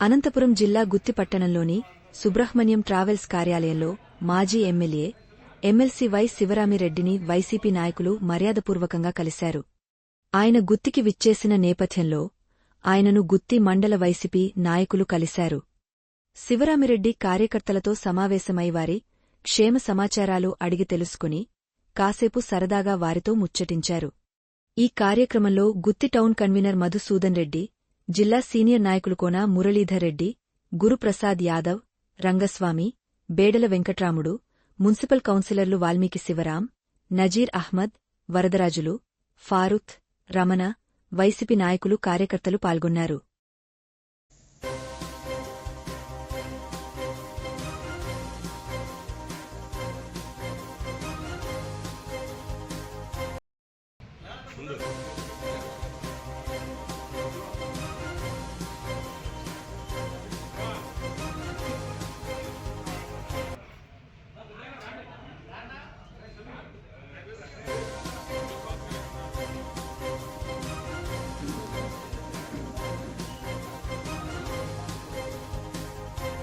అనంతపురం జిల్లా గుత్తిపట్టణంలోని సుబ్రహ్మణ్యం ట్రావెల్స్ కార్యాలయంలో మాజీ ఎమ్మెల్యే ఎమ్మెల్సీ వై శివరామిరెడ్డిని వైసీపీ నాయకులు మర్యాదపూర్వకంగా కలిశారు. ఆయన గుత్తికి విచ్చేసిన నేపథ్యంలో ఆయనను గుత్తి మండల వైసీపీ నాయకులు కలిశారు. శివరామిరెడ్డి కార్యకర్తలతో సమావేశమై వారి క్షేమ సమాచారాలు అడిగి తెలుసుకుని కాసేపు సరదాగా వారితో ముచ్చటించారు. ఈ కార్యక్రమంలో గుత్తి టౌన్ కన్వీనర్ మధుసూదన్ రెడ్డి జిల్లా సీనియర్ నాయకులు కోన మురళీధర్ రెడ్డి గురుప్రసాద్ యాదవ్ రంగస్వామి బేడల వెంకట్రాముడు మున్సిపల్ కౌన్సిలర్లు వాల్మీకి శివరాం నజీర్ అహ్మద్ వరదరాజులు ఫారుత్ రమణ వైసీపీ నాయకులు కార్యకర్తలు పాల్గొన్నారు.